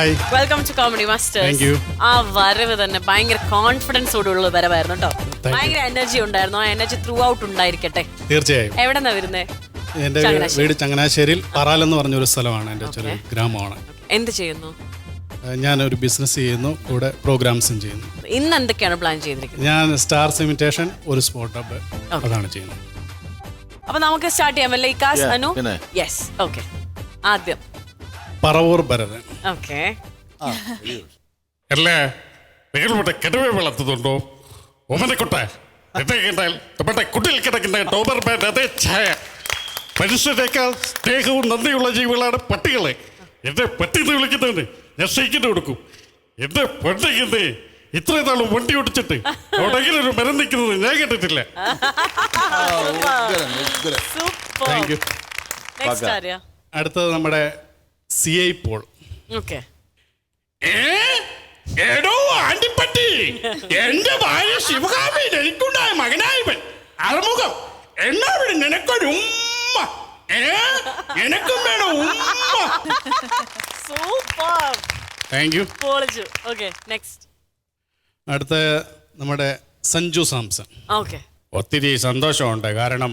Hi welcome to comedy masters Thank you. ആ വരവ് തന്നെ ഭയങ്കര കോൺഫിഡൻസോടുള്ള വരവായിരുന്നു കേട്ടോ. You. ഭയങ്കര എനർജി ഉണ്ടായിരുന്നു. ആ എനർജി ത്രൂ ഔട്ട് ഉണ്ടായിരിക്കട്ടെ. തീർച്ചയായും. എവിടെന്നാ വരുന്നേ? എന്റെ ചങ്ങനാശ്ശേരി. വീട് ചങ്ങനാശ്ശേരിയിൽ പറാൽ എന്ന് പറഞ്ഞ ഒരു സ്ഥലമാണ് എന്റെ ചെറിയ ഗ്രാമമാണ്. എന്ത് ചെയ്യുന്നു? ഞാൻ ഒരു ബിസിനസ് ചെയ്യുന്നു. കൂടെ പ്രോഗ്രാംസും ചെയ്യുന്നു. ഇന്ന് എന്തൊക്കെയാണ് പ്ലാൻ ചെയ്തിരിക്കുന്നത്? ഞാൻ സ്റ്റാർ ഇമിറ്റേഷൻ ഒരു സ്പോട്ട് അപ്പ് അതാണ് ചെയ്യുന്നത്. അപ്പൊ നമുക്ക് സ്റ്റാർട്ട് ചെയ്യാം അല്ലേ ഇക്കാസ് അനു? യെസ് ഓക്കെ ആദ്യം പറവൂർ ഭരതൻ. ഓക്കെ. അല്ലേ? നിങ്ങളുടെ കിടവ വളർത്തുന്നുണ്ടോ? ഒമനക്കൊട്ടെ എന്നെ നമ്മുടെ കുട്ടിയിൽ കിടക്കുന്ന ടോബർ ബാൻഡ് അതേ ഛായ. മനുഷ്യരെക്കാൾ സ്നേഹവും നന്ദിയുള്ള ജീവികളാണ് പട്ടികളെ. എന്നെ പട്ടി എന്ന് വിളിക്കുന്നതിന് ഞാൻ കൊടുക്കും. എന്നെ പൊട്ടിക്കുന്നത് ഇത്രയും നാളും വണ്ടി ഓടിച്ചിട്ട് എവിടെയെങ്കിലും ഒരു മരം നിൽക്കുന്നത് ഞാൻ കേട്ടിട്ടില്ല സൂപ്പർ. ആര്യ അടുത്തത് നമ്മുടെ സി ഐ പോൾ. ഓക്കെ. ഏ? എടോ ആണ്ടിപ്പട്ടി. എന്റെ ഭാര്യ ശിവകാമി എനിക്കുണ്ടായ മകനായവൻ അറുമുഖം. എന്നാവിടെ നിനക്കൊരു ഉമ്മ. ഏ? എനക്കും വേണം ഉമ്മ. സൂപ്പർ. താങ്ക് യു പൊളിച്ചു. ഓക്കെ നെക്സ്റ്റ് അടുത്ത നമ്മുടെ സഞ്ജു സാംസൺ. ഓക്കെ. ഒത്തിരി സന്തോഷമുണ്ട്. കാരണം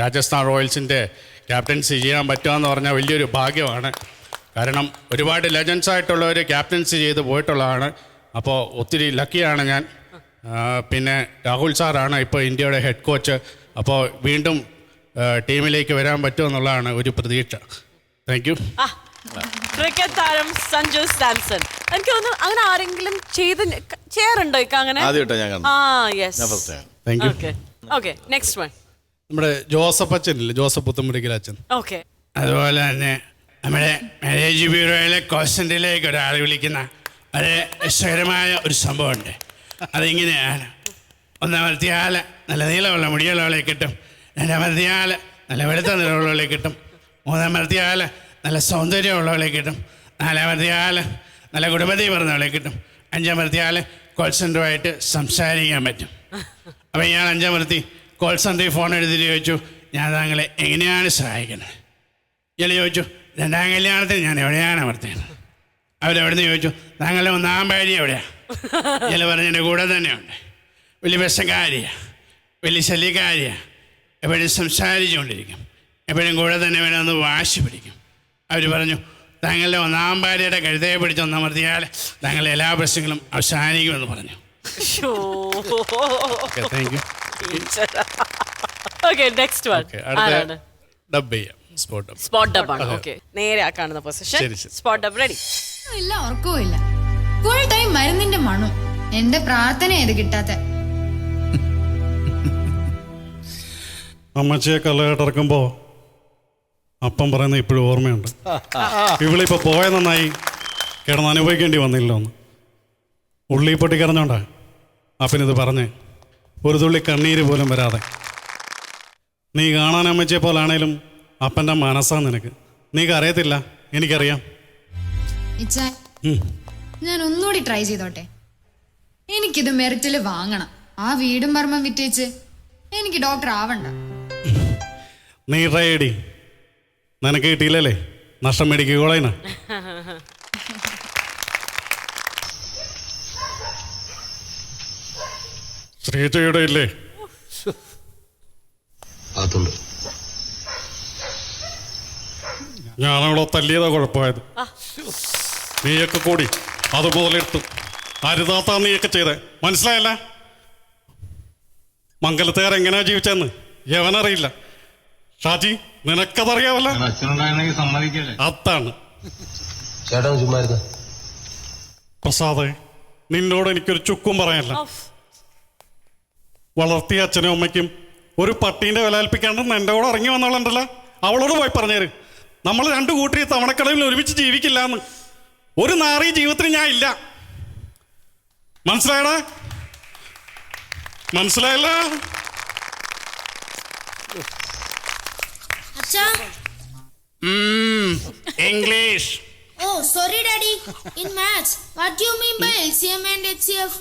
രാജസ്ഥാൻ റോയൽസിന്റെ ക്യാപ്റ്റൻസി ചെയ്യാൻ പറ്റുക എന്ന് പറഞ്ഞാൽ വലിയൊരു ഭാഗ്യമാണ്. കാരണം ഒരുപാട് ലെജൻസ് ആയിട്ടുള്ളവർ ക്യാപ്റ്റൻസി ചെയ്ത് പോയിട്ടുള്ളതാണ്. അപ്പോൾ ഒത്തിരി ലക്കിയാണ് ഞാൻ. പിന്നെ രാഹുൽ സാറാണ് ഇപ്പോൾ ഇന്ത്യയുടെ ഹെഡ് കോച്ച് അപ്പോൾ വീണ്ടും ടീമിലേക്ക് വരാൻ പറ്റുമെന്നുള്ളതാണ് ഒരു പ്രതീക്ഷ. താങ്ക് യു ക്രിക്കറ്റ് താരം സഞ്ജു സാംസൺ. എനിക്ക് തോന്നുന്നു അങ്ങനെ ആരെങ്കിലും ചെയ്ത് ചെയ്യാറുണ്ടോ ഇക്ക അങ്ങനെ? ആദ്യമായിട്ടാ ഞാൻ. ആ യെസ് ഞാൻ first time. Thank you okay okay next one നമ്മുടെ ജോസഫ് അച്ഛനില്ലേ? ജോസഫ് പുത്തമ്പുരിക്കൽ അച്ഛൻ. ഓക്കെ അതുപോലെ തന്നെ നമ്മുടെ മാരേജ് ബ്യൂറോയിലെ കോസ്റ്റന്റിലേക്ക് ഒരാൾ വിളിക്കുന്ന വളരെ രസകരമായ ഒരു സംഭവമുണ്ട്. അതിങ്ങനെയാണ്. ഒന്നാമത്തെയാൾ നല്ല നീളമുള്ള മുടിയുള്ളവളെ കിട്ടും. രണ്ടാമത്തെയാൾ നല്ല വെളുത്ത നിറമുള്ളവളെ കിട്ടും. മൂന്നാമത്തെയാൾ നല്ല സൗന്ദര്യമുള്ളവളെ കിട്ടും. നാലാമത്തെയാൾ നല്ല കുടുംബത്തിൽ പറഞ്ഞവളെ കിട്ടും. അഞ്ചാമത്തെയാൾ കോൾ സെന്ററുമായിട്ട് സംസാരിക്കാൻ പറ്റും. അപ്പം അഞ്ചാം അഞ്ചാമത്തെ കോൾ സെന്ററിൽ ഫോൺ എടുത്തിട്ട് ചോദിച്ചു ഞാൻ താങ്കളെ എങ്ങനെയാണ് സഹായിക്കുന്നത്? ഇയാൾ ചോദിച്ചു രണ്ടാം കല്യാണത്തിന് ഞാൻ എവിടെയാണ് അമർത്തിയത്? അവരെവിടുന്ന് ചോദിച്ചു താങ്കളുടെ ഒന്നാം ഭാര്യ എവിടെയാണ് ഇയാൾ പറഞ്ഞ എന്റെ കൂടെ തന്നെയുണ്ട്. വലിയ വിഷക്കാരിയാ വലിയ ശല്യക്കാരിയാ. എപ്പോഴും സംസാരിച്ചുകൊണ്ടിരിക്കും. എപ്പോഴും കൂടെ തന്നെ വേണമെന്ന് വാശി പിടിക്കും. അവർ പറഞ്ഞു താങ്കളുടെ ഒന്നാം ഭാര്യയുടെ കഴുതയെ പിടിച്ചൊന്നമർത്തിയാൽ താങ്കളുടെ എല്ലാ പ്രശ്നങ്ങളും അവസാനിക്കുമെന്ന് പറഞ്ഞു. Okay thank you okay next one okay ആരാണ് അടുത്ത ഡബ് ചെയ്യാം. സ്പോട്ട് ഡബ് സ്പോട്ട് ഡബ് ആണ്. ഓക്കെ നേരെ ആ കാണുന്ന പൊസിഷൻ ശരി, ശരി. സ്പോട്ട് ഡബ് റെഡി ഇല്ല ഫുൾ ടൈം മരുന്നിന്റെ മണം. എന്റെ പ്രാർത്ഥന ഏത് കിട്ടാത്ത? അമ്മച്ചിയെ കല്ലകട്ടിറക്കുമ്പോൾ അപ്പം പറയുന്ന ഇപ്പോഴും ഓർമ്മയുണ്ട്. ഇവളിപ്പോൾ പോയ നന്നായി കിടന്ന് അനുഭവിക്കേണ്ടി വന്നില്ല ഒന്ന് ഉള്ളി പൊട്ടി പൊട്ടിക്കറിഞ്ഞോണ്ടാ അപ്പനിത് പറഞ്ഞേ ഒരു തുള്ളി കണ്ണീര് പോലും വരാതെ. നീ കാണാൻ അമ്മച്ചെ പോലാണേലും അപ്പന്റെ മനസ്സാ നിനക്ക്. നീക്ക് അറിയത്തില്ല എനിക്കറിയാം. ഞാൻ ഒന്നുകൂടി ട്രൈ ചെയ്തോട്ടെ. എനിക്കിത് മെറിറ്റിൽ വാങ്ങണം. ആ വീടും പറമ്പും വിറ്റേച്ച് എനിക്ക് ഡോക്ടർ ആവണ്ട. നീ ട്രൈഡി നിനക്ക് കിട്ടിയില്ലല്ലേ? നഷ്ടം മേടിക്കോളേന ശ്രീജയുടെ ഇല്ലേ? അതുണ്ട് ഞാനവിടെ തല്ലിയതാ കുഴപ്പമായത്. നീയൊക്കെ കൂടി അത് മുതലെടുത്തു അരുതാത്ത നീയൊക്കെ ചെയ്തേ. മനസ്സിലായല്ല? മംഗലത്തുകാർ എങ്ങനെയാ ജീവിച്ചെന്ന് യവനറിയില്ല. ഷാജി നിനക്കതറിയാവല്ല? ഞാൻ അച്ഛനുണ്ടായിരുന്നെങ്കിൽ സമ്മതിക്കല്ലേ? അതാണ്. ചേട്ടാ ചുമ്മാരുന്നു പ്രസാദേ നിന്നോട് എനിക്കൊരു ചുക്കും പറയാനില്ല. വളർത്തിയ അച്ഛനും അമ്മയ്ക്കും ഒരു പട്ടീന്റെ വില ഏൽപ്പിക്കാണ്ട് എന്റെ കൂടെ ഇറങ്ങി വന്നവളുണ്ടല്ലോ അവളോട് പോയി പറഞ്ഞേര്. നമ്മൾ രണ്ടു കൂട്ടി തവണക്കടവിൽ ഒരുമിച്ച് ജീവിക്കില്ല എന്ന് ഒരു നാറി ജീവിതത്തിന് ഞാൻ ഇല്ല. മനസ്സിലായടാ? മനസ്സിലായല്ല? അച്ഛാ. English oh sorry daddy in maths what you mean by LCM and HCF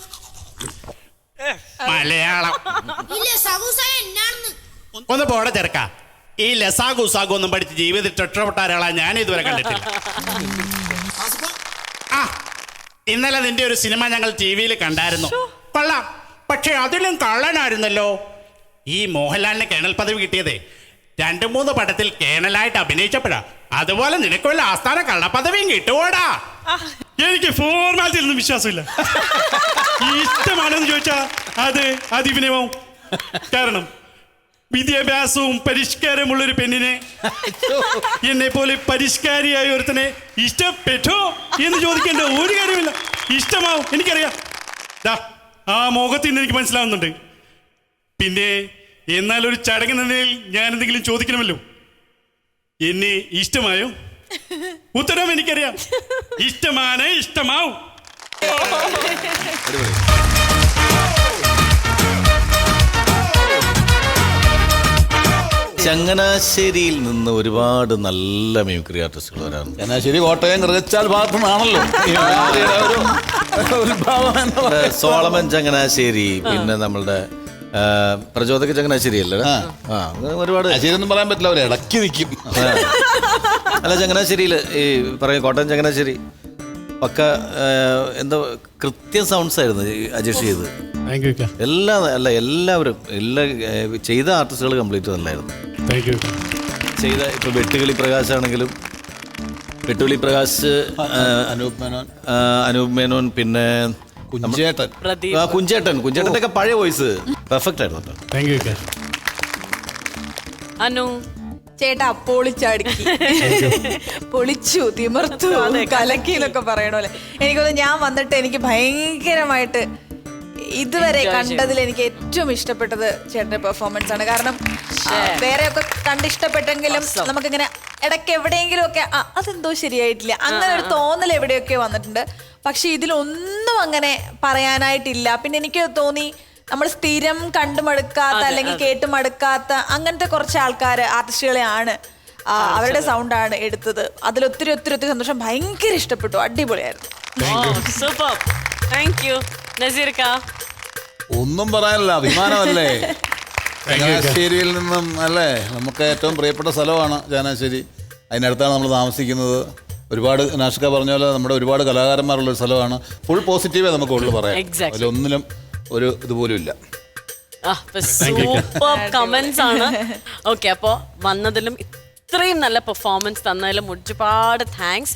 Malayalam. ഇല്ല സഗുസായ എന്നാണെന്ന്. ഒന്ന് പോടെ ചെറുക്ക. ഈ ലസാഗു സാഗു ഒന്നും പഠിച്ച് ജീവിതത്തിൽ രക്ഷപ്പെട്ട ഒരാളാ ഞാൻ ഇതുവരെ കണ്ടിട്ടില്ല. ആ ഇന്നലെ നിന്റെ ഒരു സിനിമ ഞങ്ങൾ ടി വിയിൽ കണ്ടായിരുന്നു. കൊള്ളാം. പക്ഷെ അതിലും കള്ളനായിരുന്നല്ലോ. ഈ മോഹൻലാലിന് കേണൽ പദവി കിട്ടിയതേ. രണ്ടു മൂന്ന് പടത്തിൽ കേണലായിട്ട് അഭിനയിച്ചപ്പോഴാ അതുപോലെ നിനക്കുള്ള ആസ്ഥാന കള്ളപ്പദവിയും കിട്ടുവോടാ? എനിക്ക് ഫോർമാലിറ്റിയിലൊന്നും വിശ്വാസമില്ല. ഇഷ്ടമാണെന്ന് ചോദിച്ചാ അത് അതിവിനയമാവും കാരണം വിദ്യാഭ്യാസവും പരിഷ്കാരമുള്ള ഒരു പെണ്ണിനെ എന്നെ പോലെ പരിഷ്കാരിയായ ഒരുത്തനെ ഇഷ്ടപ്പെട്ടോ എന്ന് ചോദിക്കേണ്ട ഒരു കാര്യമില്ല. ഇഷ്ടമാവും. എനിക്കറിയാം. ആ മുഖത്ത് നിന്ന് എനിക്ക് മനസ്സിലാവുന്നുണ്ട്. പിന്നെ എന്നാൽ ഒരു ചടങ്ങ് നിലയിൽ ഞാൻ എന്തെങ്കിലും ചോദിക്കണമല്ലോ? എന്നെ ഇഷ്ടമായോ? ഉത്തരം എനിക്കറിയാം. ഇഷ്ടമാണ് ഇഷ്ടമാവും. ചങ്ങനാശ്ശേരിയിൽ നിന്ന് ഒരുപാട് നല്ല മ്യൂക്രി ആർട്ടിസ്റ്റുകൾ വരാറുണ്ട്. ചങ്ങനാശ്ശേരി കോട്ടയം കൃതച്ചാൽ ഭാഗത്തു നിന്നാണല്ലോ ഈ മിമിക്രിയുടെ ഒരു ഉത്ഭവം എന്ന് ഇവിടെ പറയുന്നത്. സോളമൻ ചങ്ങനാശ്ശേരി പിന്നെ നമ്മളുടെ പ്രചോദക ചങ്ങനാശ്ശേരി അല്ലേ ആ. അങ്ങനെ ഒരുപാട് ചങ്ങനാശ്ശേരിയൊന്നും പറയാൻ പറ്റില്ല അവർ ഇടയ്ക്ക് നിൽക്കും. അല്ല ചങ്ങനാശ്ശേരിയിൽ ഈ പറയും കോട്ടയം ചങ്ങനാശ്ശേരി പക്ക എന്താ എന്തോ കൃത്യം സൗണ്ട്സ് ആയിരുന്നു ഈ അജേഷ് ചെയ്ത്. താങ്ക് യു എല്ലാ അല്ല എല്ലാവരും എല്ലാ ചെയ്ത ആർട്ടിസ്റ്റുകൾ കംപ്ലീറ്റ് നല്ലായിരുന്നു താങ്ക് യു ചെയ്ത ഇപ്പൊ വെട്ടുകിളി പ്രകാശ് ആണെങ്കിലും വെട്ടുകിളി പ്രകാശ് അനൂപ് മേനോൻ. ആ, അനൂപ് മേനോൻ പിന്നെ കുഞ്ചേട്ടൻ. പ്രദീപ് ആ, കുഞ്ചേട്ടൻ കുഞ്ചേട്ടന്റെ ഒക്കെ പഴയ വോയിസ് പെർഫെക്റ്റ് ആയിരുന്നു കേട്ടോ. താങ്ക് യു അനു ചേട്ടാ പൊളിച്ചടുക്കി. പൊളിച്ചു തിമർത്തു കലക്കി. എന്നൊക്കെ പറയണല്ലേ എനിക്കൊന്ന് ഞാൻ വന്നിട്ട് എനിക്ക് ഭയങ്കരമായിട്ട് ഇതുവരെ കണ്ടതിൽ എനിക്ക് ഏറ്റവും ഇഷ്ടപ്പെട്ടത് ചേട്ടന്റെ പെർഫോമൻസ് ആണ്. കാരണം വേറെയൊക്കെ കണ്ടിഷ്ടപ്പെട്ടെങ്കിലും നമുക്കിങ്ങനെ ഇടയ്ക്ക് എവിടെയെങ്കിലും ഒക്കെ അതെന്തോ ശരിയായിട്ടില്ല. അങ്ങനെ ഒരു തോന്നൽ എവിടെയൊക്കെ വന്നിട്ടുണ്ട്. പക്ഷെ ഇതിലൊന്നും അങ്ങനെ പറയാനായിട്ടില്ല. പിന്നെ എനിക്ക് തോന്നി നമ്മൾ സ്ഥിരം കണ്ടു മടുക്കാത്ത അല്ലെങ്കിൽ കേട്ട് മടുക്കാത്ത അങ്ങനത്തെ കുറച്ച് ആൾക്കാർ ആർട്ടിസ്റ്റുകളെയാണ് അവരുടെ അവരുടെ സൗണ്ടാണ് എടുത്തത്. അതിൽ ഒത്തിരി ഒത്തിരി ഒത്തിരി സന്തോഷം. ഭയങ്കര ഇഷ്ടപ്പെട്ടു. അടിപൊളിയായിരുന്നു. സൂപ്പർ താങ്ക് യു നസീർക്ക. ഒന്നും പറയാനില്ല. അഭിമാനമല്ലേ? ചങ്ങനാശ്ശേരിയിൽ നിന്നും അല്ലേ? നമുക്ക് ഏറ്റവും പ്രിയപ്പെട്ട സ്ഥലമാണ് ചങ്ങനാശ്ശേരി അതിനടുത്താണ് നമ്മൾ താമസിക്കുന്നത്. ഒരുപാട് നാഷിക പറഞ്ഞ പോലെ നമ്മുടെ ഒരുപാട് കലാകാരന്മാരുള്ള ഒരു സ്ഥലമാണ്. ഫുൾ പോസിറ്റീവേ നമുക്ക് ഉള്ളു പറയാം Exactly. അതിലൊന്നിലും ഒരു ഇതുപോലും ഇല്ല. സൂപ്പർ കമന്റ്സ് ആണ്. ഓക്കെ അപ്പോ വന്നതിലും ഇത്രയും നല്ല പെർഫോമൻസ് തന്നതിലും ഒരുപാട് താങ്ക്സ്